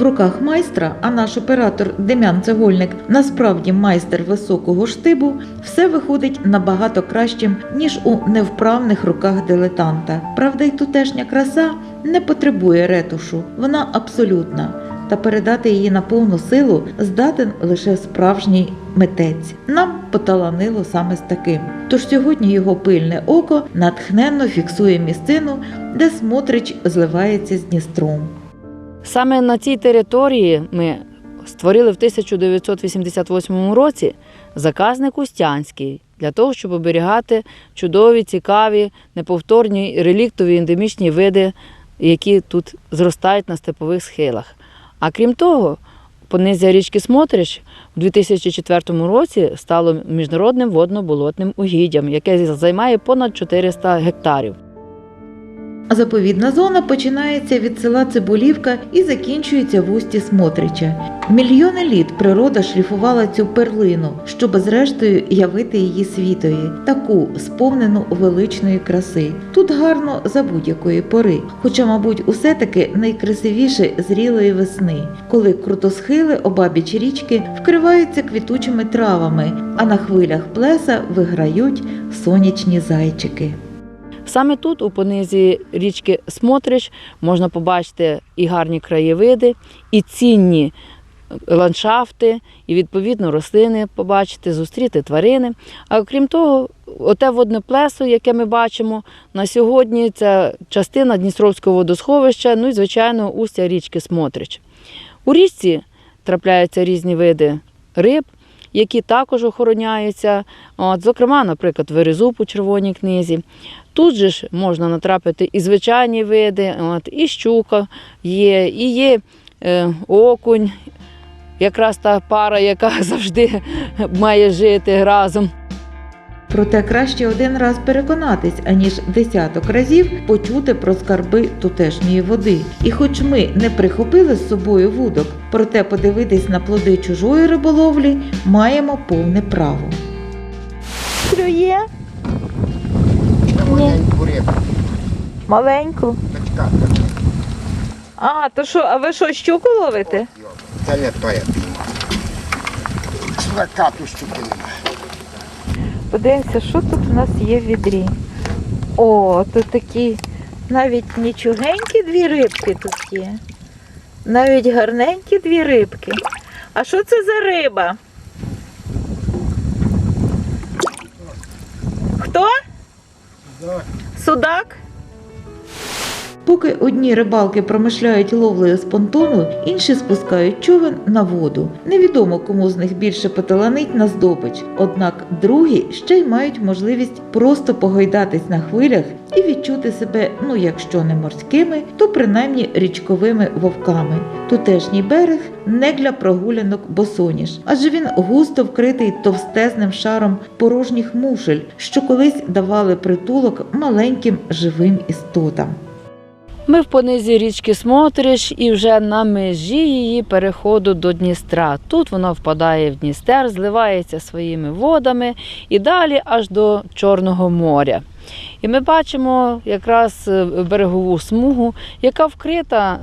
В руках майстра, а наш оператор Дем'ян Цегольник насправді майстер високого штибу, все виходить набагато кращим, ніж у невправних руках дилетанта. Правда, й тутешня краса не потребує ретушу, вона абсолютна. Та передати її на повну силу здатен лише справжній митець. Нам поталанило саме з таким. Тож сьогодні його пильне око натхненно фіксує місцину, де Смотрич зливається з Дністром. Саме на цій території ми створили в 1988 році заказник Устянський для того, щоб оберігати чудові, цікаві, неповторні реліктові ендемічні види, які тут зростають на степових схилах. А крім того, понизя річки Смотрич у 2004 році стало міжнародним водно-болотним угіддям, яке займає понад 400 гектарів. Заповідна зона починається від села Цибулівка і закінчується в усті Смотрича. Мільйони літ природа шліфувала цю перлину, щоб зрештою явити її світові, таку сповнену величної краси. Тут гарно за будь-якої пори, хоча, мабуть, усе таки найкрасивіше зрілої весни, коли крутосхили обабіч річки вкриваються квітучими травами, а на хвилях плеса виграють сонячні зайчики. Саме тут, у понизі річки Смотрич, можна побачити і гарні краєвиди, і цінні ландшафти, і відповідно рослини побачити, зустріти тварини. А окрім того, оте водне плесо, яке ми бачимо на сьогодні, це частина Дністровського водосховища, ну і звичайно устя річки Смотрич. У річці трапляються різні види риб. Які також охороняються, от, зокрема, наприклад, верезуб у червоній книзі. Тут же ж можна натрапити і звичайні види, от, і щука є, і є е, окунь, якраз та пара, яка завжди має жити разом. Проте краще один раз переконатись, аніж десяток разів почути про скарби тутешньої води. І хоч ми не прихопили з собою вудок, проте подивитись на плоди чужої риболовлі маємо повне право. Клює Маленьку маленьку. качка. А, то що, а ви що, щуку ловите? Це не то я піймав. Слакату щуки немає. Подивимося, що тут у нас є в відрі. О, тут такі навіть нічогенькі дві рибки тут є. Навіть гарненькі дві рибки. А що це за риба? Хто? Судак? Поки одні рибалки промишляють ловлею з понтону, інші спускають човен на воду. Невідомо, кому з них більше поталанить на здобич. Однак другі ще й мають можливість просто погойдатись на хвилях і відчути себе, ну якщо не морськими, то принаймні річковими вовками. Тутешній берег не для прогулянок босоніж, адже він густо вкритий товстезним шаром порожніх мушель, що колись давали притулок маленьким живим істотам. Ми в понизі річки Смотрич і вже на межі її переходу до Дністра. Тут вона впадає в Дністер, зливається своїми водами і далі аж до Чорного моря. І ми бачимо якраз е, берегову смугу, яка вкрита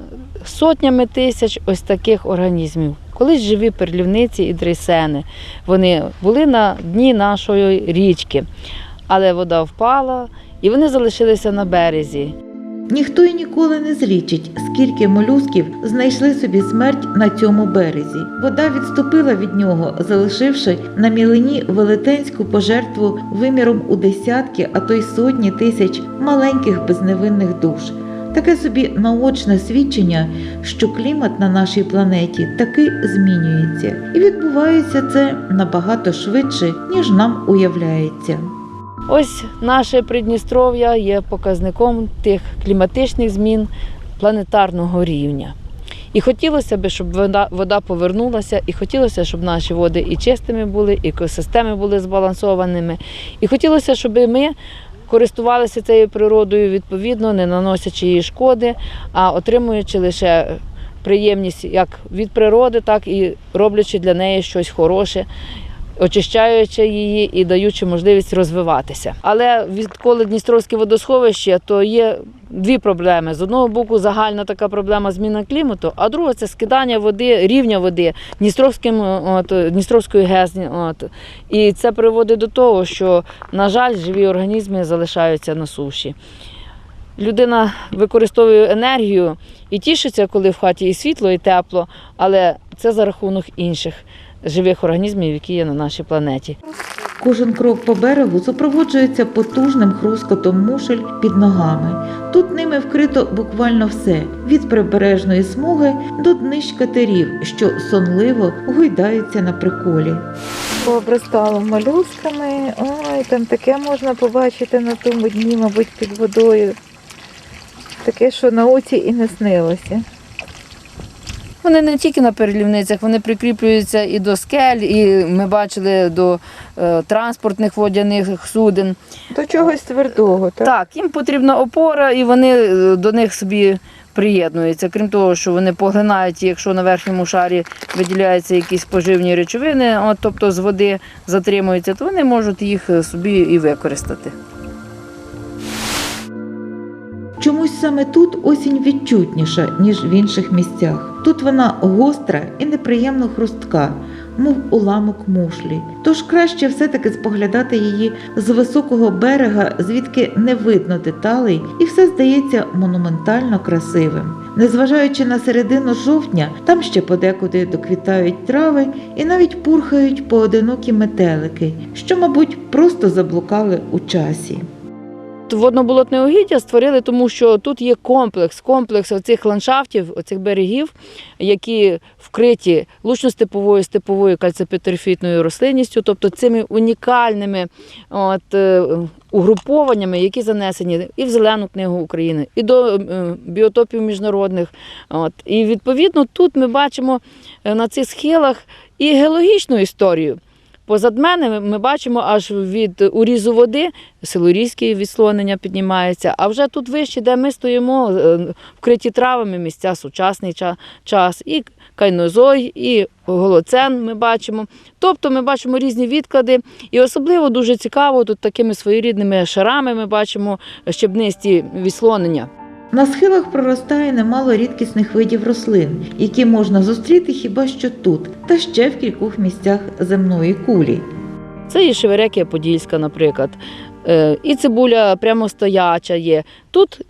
сотнями тисяч ось таких організмів. Колись живі перлівниці і дрейсени. Вони були на дні нашої річки, але вода впала і вони залишилися на березі. Ніхто й ніколи не злічить, скільки молюсків знайшли собі смерть на цьому березі. Вода відступила від нього, залишивши на мілині велетенську пожертву виміром у десятки, а то й сотні тисяч маленьких безневинних душ. Таке собі наочне свідчення, що клімат на нашій планеті таки змінюється, і відбувається це набагато швидше, ніж нам уявляється. Ось наше Придністров'я є показником тих кліматичних змін планетарного рівня. І хотілося б, щоб вода, вода повернулася, і хотілося, щоб наші води і чистими були, і екосистеми були збалансованими. І хотілося, щоб ми користувалися цією природою відповідно, не наносячи їй шкоди, а отримуючи лише приємність як від природи, так і роблячи для неї щось хороше очищаючи її і даючи можливість розвиватися. Але відколи Дністровське водосховище, то є дві проблеми. З одного боку, загальна така проблема зміна клімату, а друга це скидання води, рівня води Дністровським, от, Дністровської ГЕС. От. І це приводить до того, що, на жаль, живі організми залишаються на суші. Людина використовує енергію і тішиться, коли в хаті і світло, і тепло, але це за рахунок інших живих організмів, які є на нашій планеті. Кожен крок по берегу супроводжується потужним хрускотом мушель під ногами. Тут ними вкрито буквально все від прибережної смуги до днищ катерів, що сонливо гойдаються на приколі. Пообростало молюсками. Ой, там таке можна побачити на тому дні, мабуть, під водою. Таке, що науці і не снилося. Вони не тільки на перелівницях, вони прикріплюються і до скель, і ми бачили до е, транспортних водяних суден. До чогось твердого, так? Так, їм потрібна опора, і вони е, до них собі приєднуються. Крім того, що вони поглинають, якщо на верхньому шарі виділяються якісь поживні речовини, от, тобто з води затримуються, то вони можуть їх е, собі і використати. Чомусь саме тут осінь відчутніша, ніж в інших місцях. Тут вона гостра і неприємно хрустка, мов уламок мушлі. Тож краще все-таки споглядати її з високого берега, звідки не видно деталей, і все здається монументально красивим. Незважаючи на середину жовтня, там ще подекуди доквітають трави і навіть пурхають поодинокі метелики, що, мабуть, просто заблукали у часі. Водноболотне угіддя створили, тому що тут є комплекс, комплекс оцих ландшафтів, оцих берегів, які вкриті лучно-степовою степовою кальципетерфітною рослинністю, тобто цими унікальними от, е, угрупованнями, які занесені і в Зелену книгу України, і до е, біотопів міжнародних. От. І відповідно тут ми бачимо е, на цих схилах і геологічну історію. Позад мене ми- бачимо аж від урізу води силурійське відслонення піднімається, а вже тут вище, де ми стоїмо, е, вкриті травами місця сучасний ча- час, і кайнозой, і голоцен ми бачимо. Тобто ми бачимо різні відклади, і особливо дуже цікаво тут такими своєрідними шарами ми бачимо щебнисті відслонення. На схилах проростає немало рідкісних видів рослин, які можна зустріти хіба що тут, та ще в кількох місцях земної кулі. Це і Шеверекія Подільська, наприклад. Е, І цибуля прямо стояча є. Тут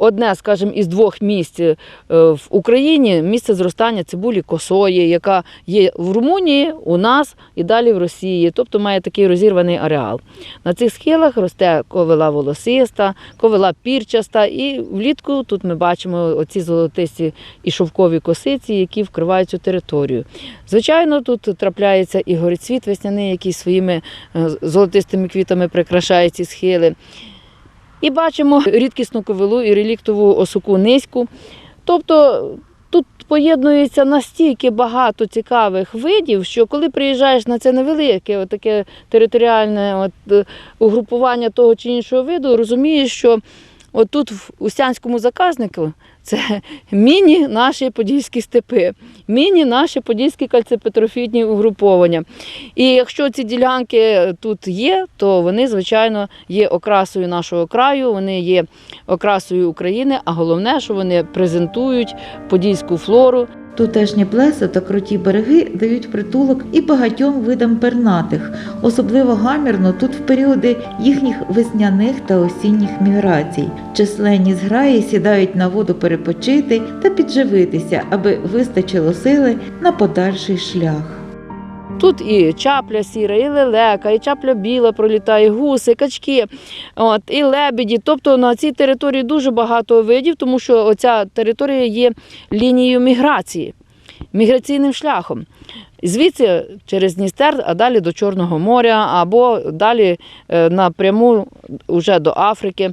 одне, скажімо, із двох місць е, в Україні місце зростання цибулі косої, яка є в Румунії, у нас і далі в Росії, тобто має такий розірваний ареал. На цих схилах росте ковила волосиста, ковила пірчаста, і влітку тут ми бачимо оці золотисті і шовкові косиці, які вкривають цю територію. Звичайно, тут трапляється і горецвіт весняний, який своїми е, золотистими квітами прикрашає ці схили. І бачимо рідкісну ковилу і реліктову осоку низьку. Тобто тут поєднується настільки багато цікавих видів, що коли приїжджаєш на це невелике, таке територіальне от, е, угрупування того чи іншого виду, розумієш, що от тут в Устянському заказнику це міні наші подільські степи, міні наші подільські кальципетрофітні угруповання. І якщо ці ділянки тут є, то вони, звичайно, є окрасою нашого краю, вони є окрасою України, а головне, що вони презентують подільську флору. Тутешні плеса та круті береги дають притулок і багатьом видам пернатих, особливо гамірно тут в періоди їхніх весняних та осінніх міграцій. Численні зграї сідають на воду перепочити та підживитися, аби вистачило сили на подальший шлях. Тут і чапля сіра, і лелека, і чапля біла пролітає, гуси, качки, от, і лебеді. Тобто на цій території дуже багато видів, тому що оця територія є лінією міграції, міграційним шляхом. Звідси через Дністер, а далі до Чорного моря, або далі е, напряму вже до Африки.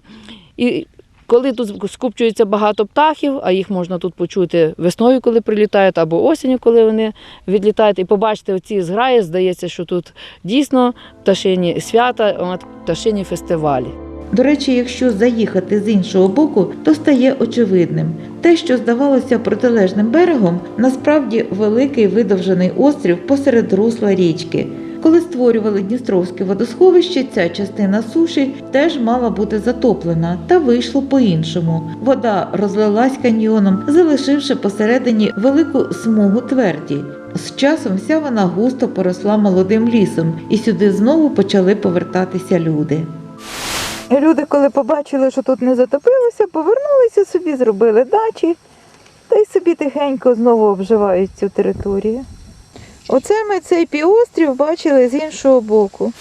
І коли тут скупчується багато птахів, а їх можна тут почути весною, коли прилітають, або осінню, коли вони відлітають, і побачити оці зграї, здається, що тут дійсно пташині свята, пташині фестивалі. До речі, якщо заїхати з іншого боку, то стає очевидним. Те, що здавалося протилежним берегом, насправді великий видовжений острів посеред русла річки. Коли створювали Дністровське водосховище, ця частина суші теж мала бути затоплена, та вийшло по-іншому. Вода розлилась каньйоном, залишивши посередині велику смугу тверді. З часом вся вона густо поросла молодим лісом, і сюди знову почали повертатися люди. Люди, коли побачили, що тут не затопилося, повернулися собі, зробили дачі та й собі тихенько знову обживають цю територію. Оце ми цей півострів бачили з іншого боку.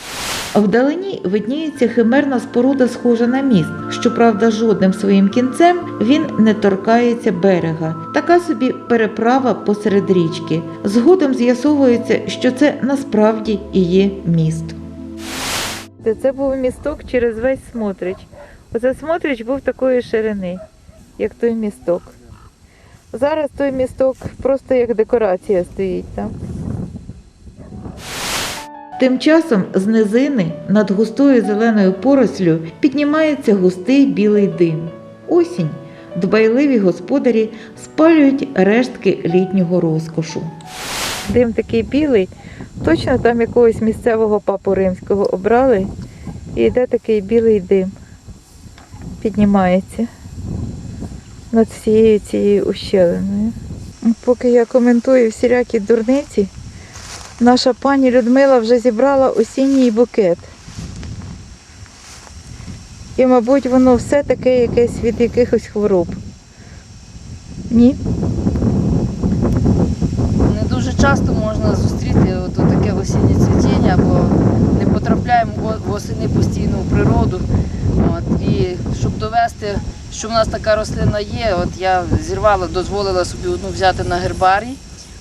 Вдалині видніється химерна споруда, схожа на міст. Щоправда, жодним своїм кінцем він не торкається берега. Така собі переправа посеред річки. Згодом з'ясовується, що це насправді і є міст. Це був місток через весь Смотрич. Оце Смотрич був такої ширини, як той місток. Зараз той місток просто як декорація стоїть там. Тим часом з низини над густою зеленою порослю піднімається густий білий дим. Осінь. Дбайливі господарі спалюють рештки літнього розкошу. Дим такий білий, точно там якогось місцевого папу римського обрали, і йде такий білий дим. Піднімається над всією цією ущелиною. Поки я коментую всілякі дурниці, наша пані Людмила вже зібрала осінній букет. І, мабуть, воно все таке якесь від якихось хвороб. Ні? Не дуже часто можна зустріти от таке осіннє цвітіння, бо не потрапляємо во- восени постійно в природу. От, і щоб довести, що в нас така рослина є, от я зірвала, дозволила собі одну взяти на гербарій.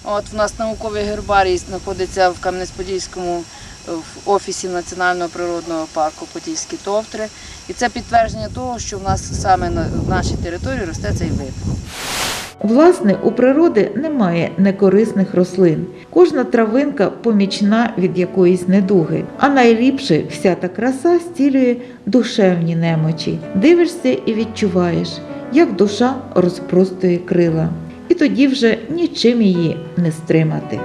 От в нас науковий гербарій знаходиться в Кам'янець-Подільському в офісі Національного природного парку Подільські товтри. І це підтвердження того, що в нас саме на нашій території росте цей вид. Власне, у природи немає некорисних рослин. Кожна травинка помічна від якоїсь недуги, а найліпше вся та краса стілює душевні немочі. Дивишся і відчуваєш, як душа розпростує крила. І тоді вже нічим її не стримати.